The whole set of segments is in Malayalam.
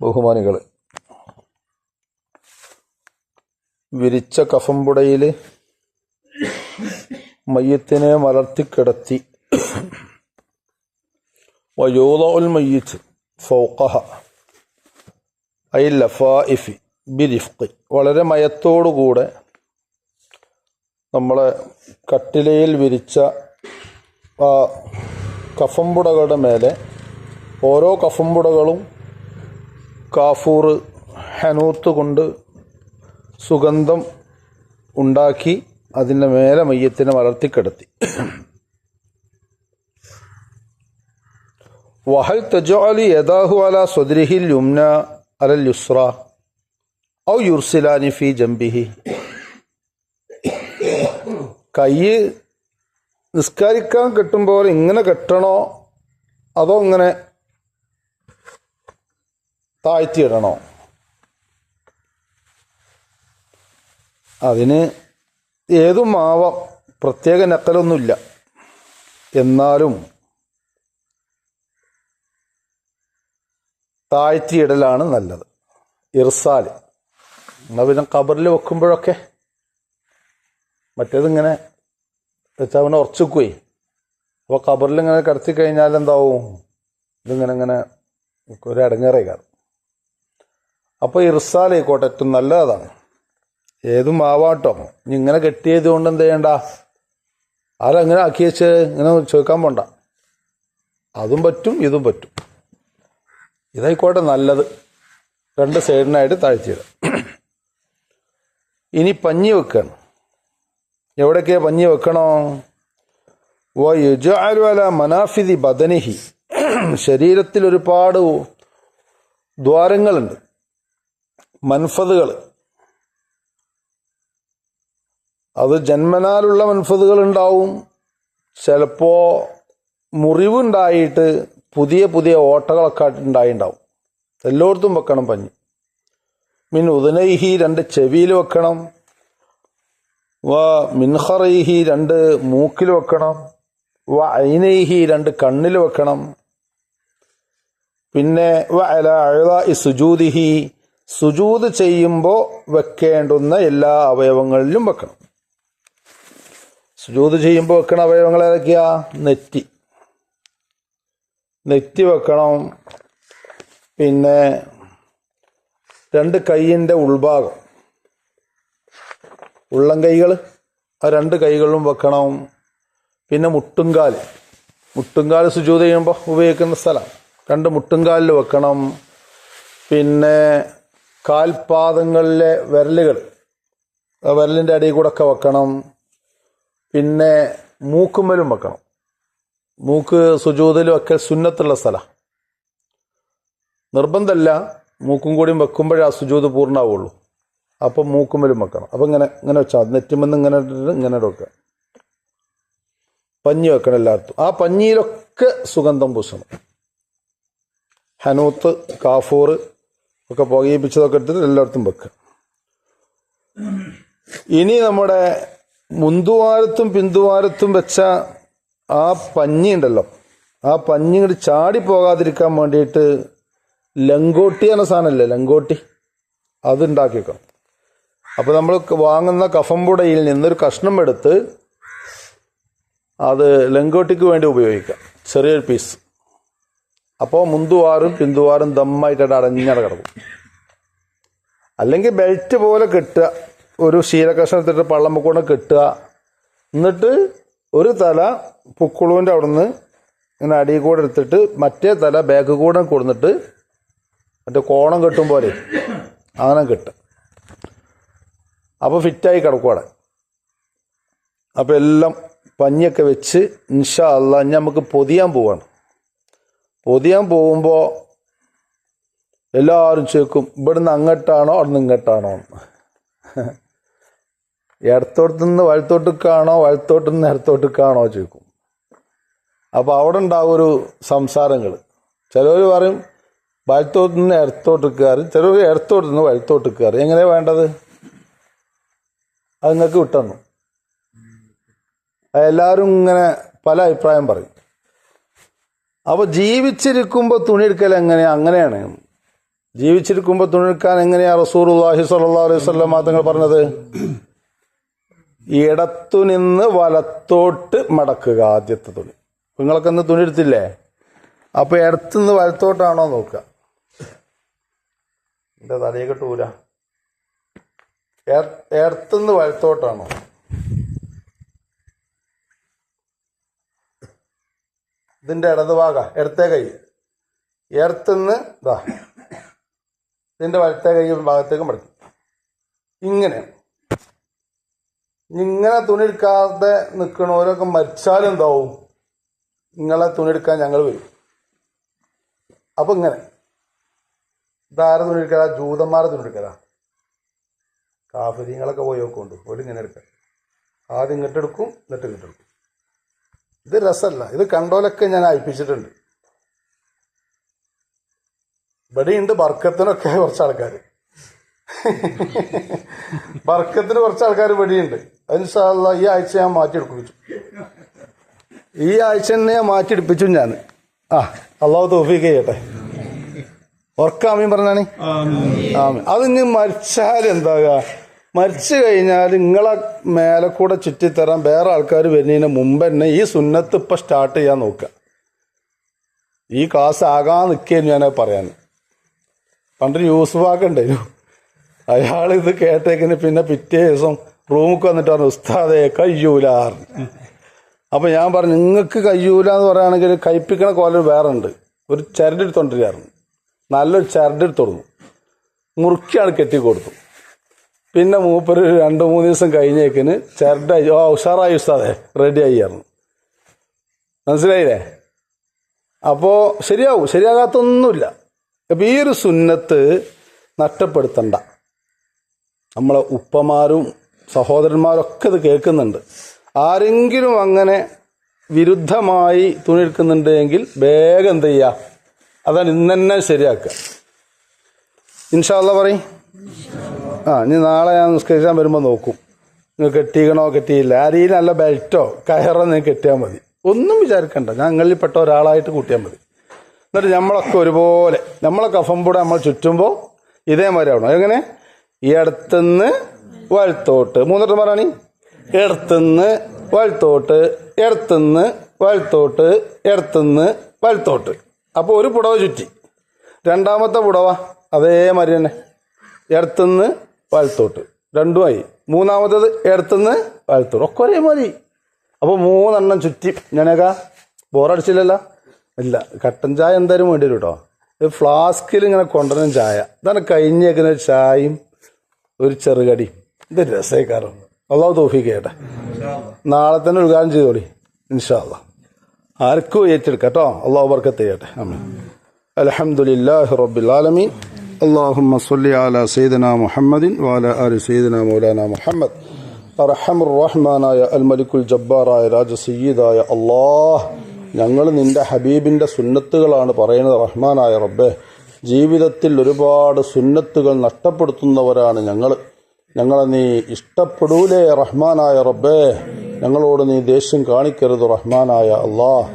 ബഹുമാനികൾ വിരിച്ച കഫംപുടയിൽ മയ്യത്തിനെ മലർത്തിക്കിടത്തി വയോദുൽ മയ്യത്ത് ഫൗക്കഹ ഐ ലഫായിഫി ബിരിഫ്കി വളരെ മയത്തോടുകൂടെ നമ്മളെ കട്ടിലയിൽ വിരിച്ച ആ മേലെ ഓരോ കഫംപുടകളും കാഫൂർ ഹനൂത്ത് കൊണ്ട് സുഗന്ധം ഉണ്ടാക്കി അതിന്റെ മേലെ മയ്യത്തിനെ വളർത്തിക്കിടത്തി. വഹൽ തജാലി യദാഹു അല സ്വദ്രിഹിൽ യുംന അലൽ യുസ്ര ഔ യുർസിലാനി ഫി ജംബിഹി. കൈ നിസ്കാരിക്കാൻ കെട്ടുമ്പോൾ ഇങ്ങനെ കെട്ടണോ അതോ ഇങ്ങനെ താഴ്ത്തിയിടണോ? അതിന് ഏതും ആവാം പ്രത്യേക നക്കലൊന്നുമില്ല എന്നാലും താഴ്ത്തിയിടലാണ് നല്ലത്. ഇർസാൽ. എന്നാൽ പിന്നെ കബറിൽ വെക്കുമ്പോഴൊക്കെ മറ്റേതിങ്ങനെ വെച്ചാൽ അവനെ ഉറച്ചുക്കുവേ അപ്പോൾ കബറിൽ ഇങ്ങനെ കിടത്തി കഴിഞ്ഞാൽ എന്താവും? ഇതിങ്ങനെ ഇങ്ങനെ ഒരു അടങ്ങേറേ കാണും. അപ്പോൾ ഇർസാൽ ആയിക്കോട്ടെ ഏറ്റവും നല്ലതാണ്. ഏതും ആവാട്ടോ. ഇങ്ങനെ കെട്ടിയത് കൊണ്ട് എന്ത് ചെയ്യണ്ട? ആരെങ്ങനെ ആക്കി വെച്ച് ഇങ്ങനെ ചോദിക്കാൻ പോണ്ട. അതും പറ്റും ഇതും പറ്റും. ഇതായിക്കോട്ടെ നല്ലത്. രണ്ട് സൈഡിനായിട്ട് താഴ്ത്തിയിടുക. ഇനി പഞ്ഞി വെക്കണം. എവിടെയൊക്കെ പഞ്ഞി വെക്കണോ? വയുജാലു മനാഫിദി ബദനിഹി. ശരീരത്തിൽ ഒരുപാട് ദ്വാരങ്ങളുണ്ട്. മൻഫതുകൾ അത് ജന്മനാലുള്ള മൻഫതുകൾ ഉണ്ടാവും ചിലപ്പോ മുറിവുണ്ടായിട്ട് പുതിയ പുതിയ ഓട്ടകളൊക്കെ ഉണ്ടായിണ്ടാവും. എല്ലായിടത്തും വെക്കണം പഞ്ഞി. മിൻ ഉദനൈഹി രണ്ട് ചെവിയിൽ വെക്കണം. വ മിൻഹറൈഹി രണ്ട് മൂക്കിൽ വെക്കണം. വ ഐനൈഹി രണ്ട് കണ്ണിൽ വെക്കണം. പിന്നെ വ അല അഴുത സുജൂദിഹി സുജൂദ് ചെയ്യുമ്പോൾ വെക്കേണ്ടുന്ന എല്ലാ അവയവങ്ങളിലും വെക്കണം. സുജൂത് ചെയ്യുമ്പോൾ വെക്കണ അവയവങ്ങൾ ഏതൊക്കെയാ? നെറ്റി. നെറ്റി വെക്കണം. പിന്നെ രണ്ട് കൈയിന്റെ ഉൾഭാഗം. ഉള്ളം കൈകൾ ആ രണ്ട് കൈകളും വെക്കണം. പിന്നെ മുട്ടുംകാൽ മുട്ടുംകാൽ സുജൂത് ചെയ്യുമ്പോൾ ഉപയോഗിക്കുന്ന സ്ഥലം. രണ്ട് മുട്ടുംകാലിൽ വെക്കണം. പിന്നെ കാൽപാദങ്ങളിലെ വിരലുകൾ വിരലിന്റെ അടിയിൽ കൂടെ ഒക്കെ വെക്കണം. പിന്നെ മൂക്കുമ്മലും വെക്കണം. മൂക്ക് സുജൂതിലും ഒക്കെ സുന്നത്തുള്ള സ്ഥലമാണ് നിർബന്ധമല്ല മൂക്കും കൂടിയും വെക്കുമ്പോഴേ ആ സുജൂത് പൂർണമാവുള്ളൂ അപ്പം മൂക്കുമ്മലും വെക്കണം. അപ്പം ഇങ്ങനെ ഇങ്ങനെ വെച്ചാൽ നെറ്റുമെന്ന് ഇങ്ങനെ ഇങ്ങനെ വെക്കുക പഞ്ഞി വെക്കണം എല്ലായിടത്തും. ആ പഞ്ഞിയിലൊക്കെ സുഗന്ധം പൂശണം. ഹനൂത്ത് കാഫൂർ ഒക്കെ പുകയിപ്പിച്ചതൊക്കെ എടുത്തിട്ട് എല്ലായിടത്തും വെക്കുക ഇനി നമ്മുടെ മുന്തുവാരത്തും പിന്തുവാരത്തും വെച്ച ആ പഞ്ഞി ഉണ്ടല്ലോ. ആ പഞ്ഞി ഇങ്ങോട്ട് ചാടി പോകാതിരിക്കാൻ വേണ്ടിയിട്ട് ലങ്കോട്ടി എന്ന സാധനമല്ലേ ലങ്കോട്ടി? അത് ഉണ്ടാക്കി വെക്കണം അപ്പോൾ നമ്മൾ വാങ്ങുന്ന കഫംപുടയിൽ നിന്നൊരു കഷ്ണം എടുത്ത് അത് ലങ്കോട്ടിക്ക് വേണ്ടി ഉപയോഗിക്കാം. ചെറിയൊരു പീസ് അപ്പോൾ മുന്തുവാറും പിന്തുവാറും ദമ്മായിട്ട് അടഞ്ഞട കിടക്കും. അല്ലെങ്കിൽ ബെൽറ്റ് പോലെ കെട്ടുക. ഒരു ശീലകഷ്ണം എടുത്തിട്ട് പള്ളമ്പക്കൂടെ കെട്ടുക. എന്നിട്ട് ഒരു തല പുക്കുളുവിന്റെ അവിടുന്ന് ഇങ്ങനെ അടി കൂടെ എടുത്തിട്ട് മറ്റേ തല ബാക്ക് കൂടെ കൊടുന്നിട്ട് മറ്റേ കോണം കെട്ടും പോലെ. അങ്ങനെ കെട്ടുക. അപ്പോൾ ഫിറ്റായി കിടക്കും അവിടെ. അപ്പോൾ എല്ലാം പഞ്ഞിയൊക്കെ വെച്ച് ഇൻഷാ അല്ല നമുക്ക് പൊതിയാൻ പോവാണ്. പൊതിയാൻ പോകുമ്പോൾ എല്ലാവരും ചോദിക്കും ഇവിടുന്ന് അങ്ങോട്ടാണോ അവിടുന്ന് ഇങ്ങോട്ടാണോ? ഇടത്തോട്ട് നിന്ന് വലത്തോട്ടേക്കാണോ വലത്തോട്ട് നിന്ന് ഇടത്തോട്ടേക്കാണോ? ചോദിക്കും. അപ്പോൾ അവിടെ ഉണ്ടാവും ഒരു സംസാരങ്ങൾ ചിലവർ പറയും വലത്തോട്ട് നിന്ന് ഇടത്തോട്ട് കയറി ചിലവർ ഇടത്തോട്ട് നിന്ന് വലത്തോട്ട് കയറി എങ്ങനെയാണ് വേണ്ടത്? അത് നിങ്ങൾക്ക് വിട്ടന്നു എല്ലാവരും ഇങ്ങനെ പല അഭിപ്രായം പറയും. അപ്പോൾ ജീവിച്ചിരിക്കുമ്പോൾ തുണിയെടുക്കൽ എങ്ങനെ? അങ്ങനെയാണ്. ജീവിച്ചിരിക്കുമ്പോൾ തുണിയെടുക്കാൻ എങ്ങനെയാ റസൂർ സ്വല്ലല്ലാഹു അലൈഹി വസല്ലം മാത്രങ്ങൾ പറഞ്ഞത്? ഇടത്തുനിന്ന് വലത്തോട്ട് മടക്കുക ആദ്യത്തെ തുണി. നിങ്ങളൊക്കെ ഒന്ന് തുണി എടുത്തില്ലേ? അപ്പൊ ഇടത്തുനിന്ന് വലത്തോട്ടാണോ നോക്കുക. എന്റെ തലയെ കിട്ടൂല ഇടത്തുനിന്ന് വലത്തോട്ടാണോ? ഇതിന്റെ ഇടതുഭാഗ ഇടത്തെ കൈ. ഇടത്തുനിന്ന് ഇതാ ഇതിന്റെ വലത്തെ കൈ ഭാഗത്തേക്ക് മടക്കി. ഇങ്ങനെ. ഇങ്ങനെ തുണി എടുക്കാതെ നിൽക്കണവരൊക്കെ മരിച്ചാലും എന്താവും? നിങ്ങളെ തുണി എടുക്കാൻ ഞങ്ങൾ വരും. അപ്പൊ ഇങ്ങനെ. ഇതാരെ തുണി എടുക്കലാ? ജൂതന്മാരെ തുണി എടുക്കലാ? കാഫര്യങ്ങളൊക്കെ പോയി നോക്കുന്നുണ്ട്. ഓൽ ഇങ്ങനെ എടുക്കാം. ആദ്യം ഇങ്ങോട്ടെടുക്കും എന്നിട്ട് ഇങ്ങോട്ട് എടുക്കും. ഇത് രസമല്ല ഇത് കണ്ടോലൊക്കെ ഞാൻ അയപ്പിച്ചിട്ടുണ്ട്. ഇവിടെയുണ്ട് ബർക്കത്തിനൊക്കെ കുറച്ച് ആൾക്കാർ ബർക്കത്തിന് കുറച്ച് ആൾക്കാർ ഇവിടെയുണ്ട് അതിനുസാല ഈ ആഴ്ച ഞാൻ മാറ്റിയെടുപ്പിച്ചു. ഈ ആഴ്ച തന്നെ ഞാൻ മാറ്റിയെടുപ്പിച്ചു ഞാൻ. ആ അള്ളാഹു തോഫീക്ക് ചെയ്യട്ടെ. ഉറക്കാമീൻ പറഞ്ഞാണേ? ആമീൻ. അത് ഇനി മരിച്ചാൽ എന്താകുക മരിച്ചു കഴിഞ്ഞാൽ നിങ്ങളെ മേലെ കൂടെ ചുറ്റിത്തരാൻ വേറെ ആൾക്കാർ വരുന്നതിന് മുമ്പ് തന്നെ ഈ സുന്നത്ത് ഇപ്പം സ്റ്റാർട്ട് ചെയ്യാൻ നോക്കുക. ഈ ക്ലാസ് ആകാൻ നിൽക്കുകയെന്ന് ഞാൻ പറയാൻ പണ്ടൊരു യൂസുഫാക്ക ഉണ്ടായിരുന്നു. അയാൾ ഇത് കേട്ടേക്കിന് പിന്നെ പിറ്റേ ദിവസം റൂമിൽ വന്നിട്ട് പറഞ്ഞു ഉസ്താദേ കയ്യൂലാർ അപ്പൊ ഞാൻ പറഞ്ഞു നിങ്ങൾക്ക് കയ്യൂല എന്ന് പറയുകയാണെങ്കിൽ കയ്പ്പിക്കണ കോല വേറെ ഉണ്ട് ഒരു ചരടെടുത്തോണ്ടിരിക്കാറുണ്ട് നല്ലൊരു ചരടെടുത്തോടുന്നു മുറുക്കിയാണ് കെട്ടി കൊടുത്തു പിന്നെ മൂപ്പര് രണ്ട് മൂന്ന് ദിവസം കഴിഞ്ഞേക്കിന് ചെറുതായി ഓ ഉഷാറായി ഉസ്താദേ. റെഡി ആയിരുന്നു മനസ്സിലായില്ലേ? അപ്പോ ശരിയാവും. ശരിയാകാത്തൊന്നുമില്ല. അപ്പൊ ഈ ഒരു സുന്നത്ത് നഷ്ടപ്പെടുത്തണ്ട. നമ്മളെ ഉപ്പമാരും സഹോദരന്മാരും ഒക്കെ ഇത് കേൾക്കുന്നുണ്ട്. ആരെങ്കിലും അങ്ങനെ വിരുദ്ധമായി തുണി എടുക്കുന്നുണ്ടെങ്കിൽ വേഗം എന്ത് ചെയ്യുക അതാണ് ഇന്ന് തന്നെ ശരിയാക്കുക ഇൻഷാല്ല പറയും. ആ ഇനി നാളെ ഞാൻ നിസ്കരിക്കാൻ വരുമ്പോൾ നോക്കും. നിങ്ങൾ കെട്ടിക്കണോ കെട്ടിയില്ല. അരിയിൽ നല്ല ബെൽറ്റോ കയറോ നിങ്ങൾ കെട്ടിയാൽ മതി. ഒന്നും വിചാരിക്കണ്ട. ഞങ്ങളിൽപ്പെട്ട ഒരാളായിട്ട് കൂട്ടിയാൽ മതി. എന്നിട്ട് നമ്മളൊക്കെ ഒരുപോലെ നമ്മളെ കഫമ്പൂടെ നമ്മൾ ചുറ്റുമ്പോൾ ഇതേമാതിരി ആവണം. എങ്ങനെ അടുത്തുനിന്ന് വഴുത്തോട്ട് മൂന്നിട്ട് പറയണി ഇടത്തുനിന്ന് വഴുത്തോട്ട് ഇടത്തുനിന്ന് വഴുത്തോട്ട് ഇടത്തുനിന്ന് വഴുത്തോട്ട് അപ്പോൾ ഒരു പുടവ ചുറ്റി. രണ്ടാമത്തെ പുടവ അതേമാതിരി തന്നെ. ഇടത്തുനിന്ന് വലത്തോട്ട് രണ്ടുമായി. മൂന്നാമത്തത് ഇടത്തുനിന്ന് വലത്തോട്ട് ഒക്കെ ഒരേ മതി അപ്പോൾ മൂന്നെണ്ണം ചുറ്റി. ഞാനേക്കാ? ബോറടിച്ചില്ലല്ലോ? ഇല്ല. കട്ടൻ ചായ എന്തായാലും വേണ്ടി വരും കേട്ടോ. ഇത് ഫ്ലാസ്കിൽ ഇങ്ങനെ കൊണ്ടുവരുന്ന ചായ. ഇതാണ് കഴിഞ്ഞേക്കുന്ന ചായയും ഒരു ചെറുകടിയും ഇത് രസേക്കാരം. അള്ളാഹു തോഫിക്കേട്ടെ നാളെ തന്നെ ഉദ്ഘാടനം ചെയ്തോളി. ഇൻഷാല്ല ആർക്കും ഏറ്റെടുക്കാം കേട്ടോ. അള്ളാഹു ബർക്കത്ത് ചെയ്യട്ടെ. അമ്മ അലഹമുല്ലാ റബ്ബുലാലമീൻ اللهم صل على سيدنا محمد وعلى آل سيدنا مولانا محمد അർഹം റഹ്മാനായ അൽ മലിക്കുൽ ജബ്ബാറായ രാജ സയ്യിദായ അള്ളാഹ് ഞങ്ങൾ നിന്റെ ഹബീബിന്റെ സുന്നത്തുകളാണ് പറയുന്നത് റഹ്മാനായ റബ്ബെ ജീവിതത്തിൽ ഒരുപാട് സുന്നത്തുകൾ നഷ്ടപ്പെടുത്തുന്നവരാണ് ഞങ്ങൾ ഞങ്ങളെ നീ ഇഷ്ടപ്പെടൂലേ റഹ്മാനായ റബ്ബേ ഞങ്ങളോട് നീ ദേഷ്യം കാണിക്കരുത് റഹ്മാനായ അള്ളാഹ്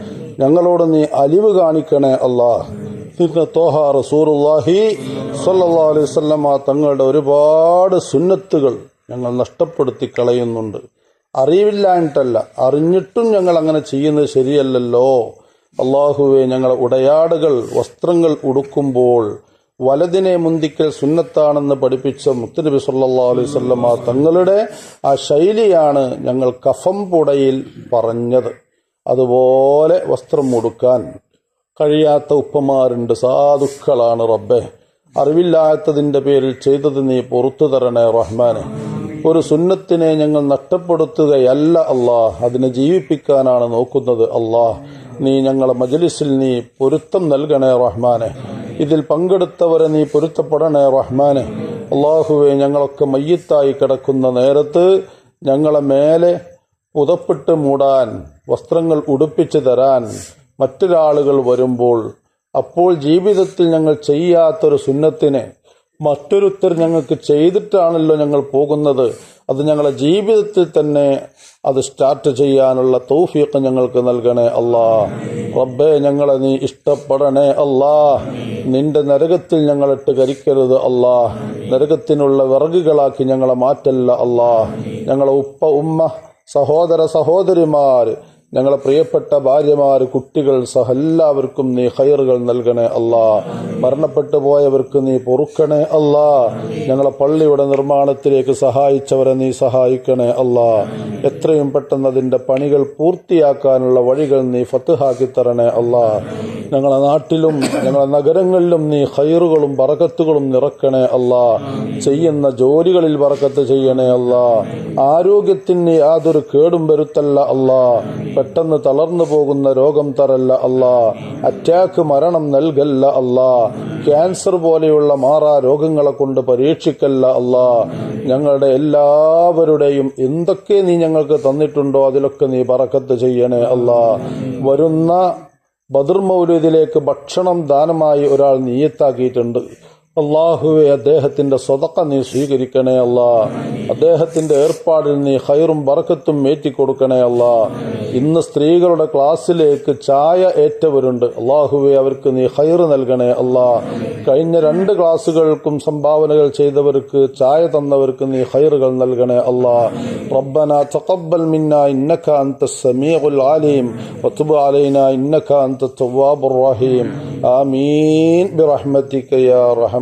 ഞങ്ങളോട് നീ അലിവ് കാണിക്കണേ അള്ളാഹ് പിന്നെ തോഹ റസൂറുല്ലാഹി സല്ലാ അലൈഹി വസല്ലമ തങ്ങളുടെ ഒരുപാട് സുന്നത്തുകൾ ഞങ്ങൾ നഷ്ടപ്പെടുത്തി കളയുന്നുണ്ട്. അറിവില്ലായിട്ടല്ല അറിഞ്ഞിട്ടും ഞങ്ങൾ അങ്ങനെ ചെയ്യുന്നത് ശരിയല്ലല്ലോ. അള്ളാഹുവെ ഞങ്ങളെ ഉടയാടുകൾ വസ്ത്രങ്ങൾ ഉടുക്കുമ്പോൾ വലതിനെ മുന്തിക്കൽ സുന്നത്താണെന്ന് പഠിപ്പിച്ച മുത്തനബി സല്ലാ അലൈഹി വസല്ലമ തങ്ങളുടെ ആ ശൈലിയാണ് ഞങ്ങൾ കഫം പുടയിൽ പറഞ്ഞത്. അതുപോലെ വസ്ത്രം ഉടുക്കാൻ കഴിയാത്ത ഉപ്പമാരുണ്ട്. സാധുക്കളാണ് റബ്ബെ. അറിവില്ലാത്തതിന്റെ പേരിൽ ചെയ്തത് നീ പുറത്തു തരണേ റഹ്മാനെ. ഒരു സുന്നത്തിനെ ഞങ്ങൾ നഷ്ടപ്പെടുത്തുകയല്ല അള്ളാഹ് അതിനെ ജീവിപ്പിക്കാനാണ് നോക്കുന്നത് അള്ളാഹ് നീ ഞങ്ങളെ മജലിസിൽ നീ പൊരുത്തം നൽകണേ റഹ്മാനെ. ഇതിൽ പങ്കെടുത്തവരെ നീ പൊരുത്തപ്പെടണേ റഹ്മാനെ. അള്ളാഹുവെ ഞങ്ങളൊക്കെ മയ്യത്തായി കിടക്കുന്ന നേരത്ത് ഞങ്ങളെ മേലെ പുതപ്പിട്ട് മൂടാൻ വസ്ത്രങ്ങൾ ഉടുപ്പിച്ചു തരാൻ മറ്റൊരാളുകൾ വരുമ്പോൾ അപ്പോൾ ജീവിതത്തിൽ ഞങ്ങൾ ചെയ്യാത്തൊരു സുന്നത്തിനെ മറ്റൊരുത്തർ ഞങ്ങൾക്ക് ചെയ്തിട്ടാണല്ലോ ഞങ്ങൾ പോകുന്നത്. അത് ഞങ്ങളുടെ ജീവിതത്തിൽ തന്നെ അത് സ്റ്റാർട്ട് ചെയ്യാനുള്ള തൗഫീഖ് ഞങ്ങൾക്ക് നൽകണേ അല്ലാ. റബ്ബേ ഞങ്ങളെ നീ ഇഷ്ടപ്പെടണേ അല്ലാ. നിന്റെ നരകത്തിൽ ഞങ്ങളിട്ട് കരിക്കരുത് അല്ലാ. നരകത്തിനുള്ള വിറകുകളാക്കി ഞങ്ങളെ മാറ്റല്ല അല്ലാ. ഞങ്ങളെ ഉപ്പ ഉമ്മ സഹോദര സഹോദരിമാർ ഞങ്ങളെ പ്രിയപ്പെട്ട ഭാര്യമാർ കുട്ടികൾ സഹ എല്ലാവർക്കും നീ ഹൈറുകൾ നൽകണേ അല്ലാ. മരണപ്പെട്ടു പോയവർക്ക് നീ പൊറുക്കണേ അല്ലാ. ഞങ്ങളെ പള്ളിയുടെ നിർമ്മാണത്തിലേക്ക് സഹായിച്ചവരെ നീ സഹായിക്കണേ അല്ലാ. എത്രയും പെട്ടെന്ന് അതിന്റെ പണികൾ പൂർത്തിയാക്കാനുള്ള വഴികൾ നീ ഫത്തുഹാക്കി തരണേ അല്ലാ. ഞങ്ങളെ നാട്ടിലും ഞങ്ങളെ നഗരങ്ങളിലും നീ ഹൈറുകളും ബറക്കത്തുകളും നിറക്കണേ അല്ല. ചെയ്യുന്ന ജോലികളിൽ ബറക്കത്ത് ചെയ്യണേ അല്ല. ആരോഗ്യത്തിന് യാതൊരു കേടും വരുത്തല്ല അല്ല. പെട്ടെന്ന് തളർന്നു പോകുന്ന രോഗം തരല്ല അല്ല. അറ്റാക്ക് മരണം നൽകല്ല അല്ല. ക്യാൻസർ പോലെയുള്ള മാറാ രോഗങ്ങളെ കൊണ്ട് പരീക്ഷിക്കല്ല അല്ല. ഞങ്ങളുടെ എല്ലാവരുടെയും എന്തൊക്കെ നീ ഞങ്ങൾക്ക് തന്നിട്ടുണ്ടോ അതിലൊക്കെ നീ പറക്കത്ത് ചെയ്യണേ അല്ല. വരുന്ന ബദർ മൗലൂദിലേക്ക് ഭക്ഷണം ദാനമായി ഒരാൾ നീയത്താക്കിയിട്ടുണ്ട്. അള്ളാഹുവെ അദ്ദേഹത്തിന്റെ സ്വതക്ക നീ സ്വീകരിക്കണേ അല്ല അദ്ദേഹത്തിന്റെ ഏർപ്പാടിൽ നീ ഹൈറും ബറക്കത്തും ഏറ്റിക്കൊടുക്കണേ അല്ല ഇന്ന് സ്ത്രീകളുടെ ക്ലാസ്സിലേക്ക് ചായ ഏറ്റവരുണ്ട് അള്ളാഹുവെ അവർക്ക് നീ ഹൈറ് നൽകണേ അല്ല കഴിഞ്ഞ രണ്ട് ക്ലാസ്സുകൾക്കും സംഭാവനകൾ ചെയ്തവർക്ക് ചായ തന്നവർക്ക് നീ ഹൈറുകൾ നൽകണേ അല്ല റബ്ബന തഖബ്ബൽ മിന്ന ഇന്നക അൻത സമീഉൽ അലീം വതുബ് അലൈന ഇന്നക അൻത തവ്വാബുർ റഹീം ആമീൻ برحمتك يا